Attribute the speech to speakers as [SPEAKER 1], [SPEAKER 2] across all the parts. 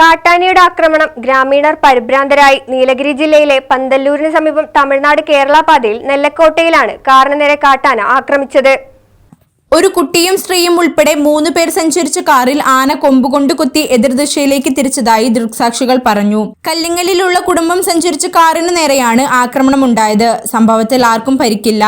[SPEAKER 1] കാട്ടാനയുടെ ആക്രമണം ഗ്രാമീണർ പരിഭ്രാന്തരായി. നീലഗിരി ജില്ലയിലെ പന്തല്ലൂരിന് സമീപം തമിഴ്നാട് കേരള പാതയിൽ നെല്ലക്കോട്ടയിലാണ് കാറിനുനേരെ കാട്ടാന ആക്രമിച്ചത്.
[SPEAKER 2] ഒരു കുട്ടിയും സ്ത്രീയും ഉൾപ്പെടെ മൂന്ന് പേർ സഞ്ചരിച്ച കാറിൽ ആന കൊമ്പുകൊണ്ട് കുത്തി എതിർദിശയിലേക്ക് തിരിച്ചതായി ദൃക്സാക്ഷികൾ പറഞ്ഞു. കല്ലിങ്ങലിലുള്ള കുടുംബം സഞ്ചരിച്ച കാറിനു നേരെയാണ് ആക്രമണം ഉണ്ടായത് സംഭവത്തിൽ ആർക്കും പരിക്കില്ല.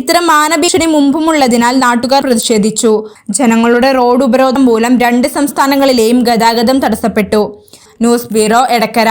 [SPEAKER 2] ഇത്തരം മാനഭീഷണി ഭീഷണി മുമ്പുമുള്ളതിനാൽ നാട്ടുകാർ പ്രതിഷേധിച്ചു. ജനങ്ങളുടെ റോഡ് ഉപരോധം മൂലം രണ്ട് സംസ്ഥാനങ്ങളിലെയും ഗതാഗതം തടസ്സപ്പെട്ടു. News bureau Edakkara.